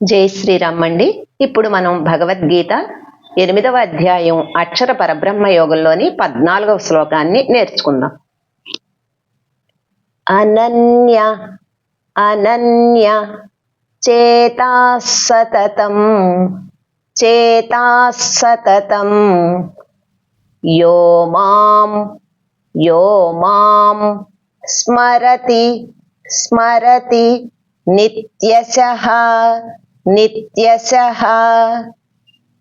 జై శ్రీరామ్ అండి. ఇప్పుడు మనం భగవద్గీత ఎనిమిదవ అధ్యాయం అక్షర పరబ్రహ్మ యోగంలోని పద్నాలుగవ శ్లోకాన్ని నేర్చుకుందాం. అనన్య అనన్య చేతా సతతం చేతా సతతం యో మాం యో మాం స్మరతి స్మరతి నిత్యశః నిత్యశః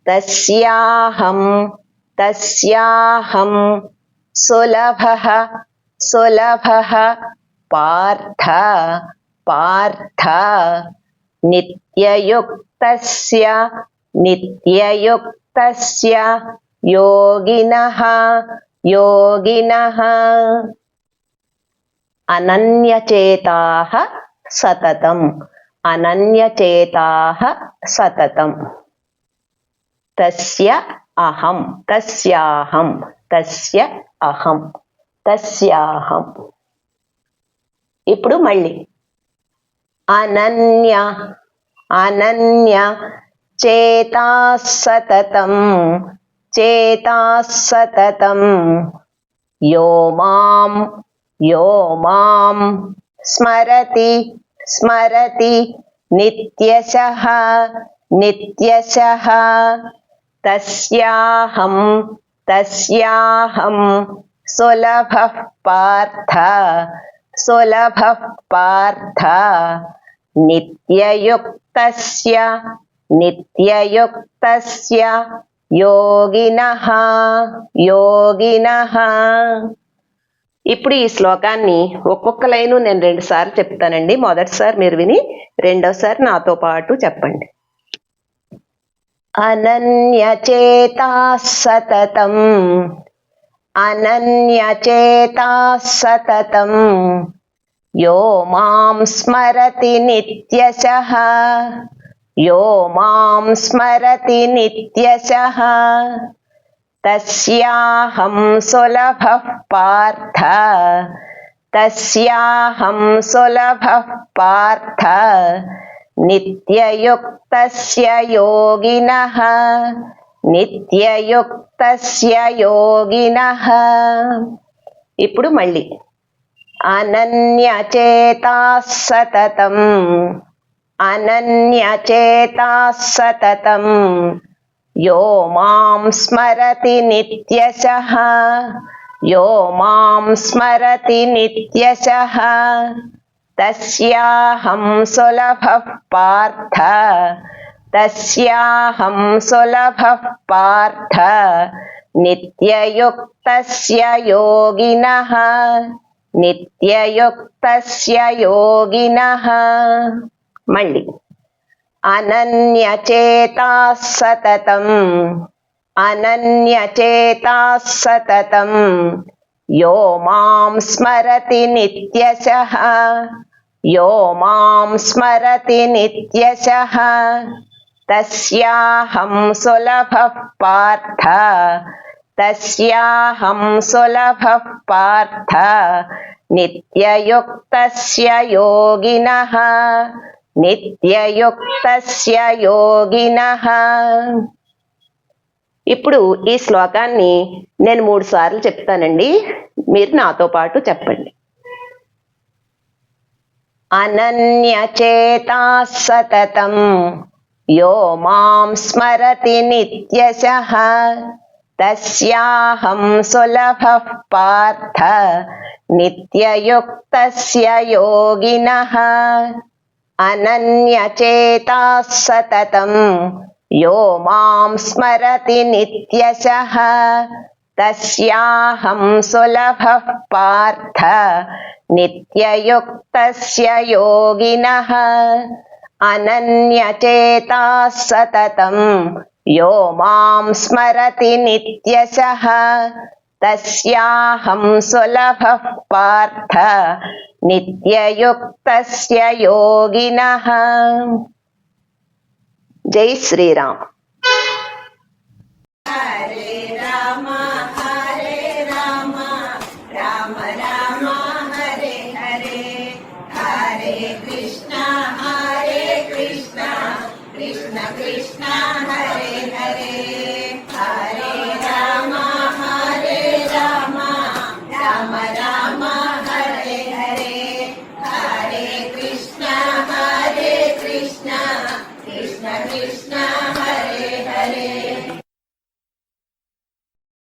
తస్యాహం తస్యాహం సులభః సులభః పార్థ పార్థ నిత్యయుక్తస్య నిత్యయుక్తస్య యోగినః యోగినః అనన్యచేతాః సతతం అనన్యచేతాహ సతతం. తస్య అహం తస్యాహం తస్య అహం తస్యాహం. ఇప్పుడు మళ్ళీ. అనన్య అనన్య చేతా సతతం చేతా సతతం. యో మాం యో మాం స్మరతి స్మరతి నిత్యశః నిత్యశః తస్యాహం తస్యాహం సులభః పార్థ సులభః పార్థ నిత్యయుక్తస్య నిత్యయుక్తస్య యోగినః యోగినః ఇప్పుడు ఈ శ్లోకాన్ని ఒక్కొక్క లైను నేను రెండు సార్లు చెప్తానండి. మొదటిసారి మీరు విని రెండోసారి నాతో పాటు చెప్పండి. అనన్యచేతా సతతం అనన్యచేతా సతతం యో మాం స్మరతి నిత్యశః. యో మాం స్మరతి నిత్యశః. తస్యాహం సులభ పార్థ తస్యాహం సులభ పార్థ నిత్యయుక్త యోగిన నిత్యయుక్త యోగిన. ఇప్పుడు మళ్ళీ. అనన్యచేతా సతతం అనన్యచేతా సతతం యో మాం స్మరతి నిత్యశః యో మాం స్మరతి నిత్యశః తస్యాహం సులభః పార్థ తస్యాహం సులభః పార్థ నిత్యయుక్తస్య యోగినః నిత్యయుక్తస్య యోగినః మళ్ళీ అనన్యచేతా సతతం అనన్యచేతా సతతం యో మాం స్మరతి నిత్యశః యో మాం స్మరతి నిత్యశః తస్యాహం సులభః పార్థ తస్యాహం సులభః పార్థ నిత్యయుక్తస్య యోగినః నిత్యయుక్తస్య యోగిన. ఇప్పుడు ఈ శ్లోకాన్ని నేను మూడు సార్లు చెప్తానండి. మీరు నాతో పాటు చెప్పండి. అనన్యచేతా సతతం యో మాం స్మరతి నిత్యశః. తస్యాహం సులభ పార్థ నిత్యయుక్త యోగిన. అనన్యచేతా సతతం యో మాం స్మరతి నిత్యశ. తస్యాహం సులభ పార్థ. నిత్యయుక్త యోగిన. అనన్యచేతా సతతం యో మాం స్మరతి నిత్యశ. తస్యాహం సులభ పార్థ. నిత్యయుక్తస్య యోగిన. జై శ్రీరామ్. Krishna Hare Hare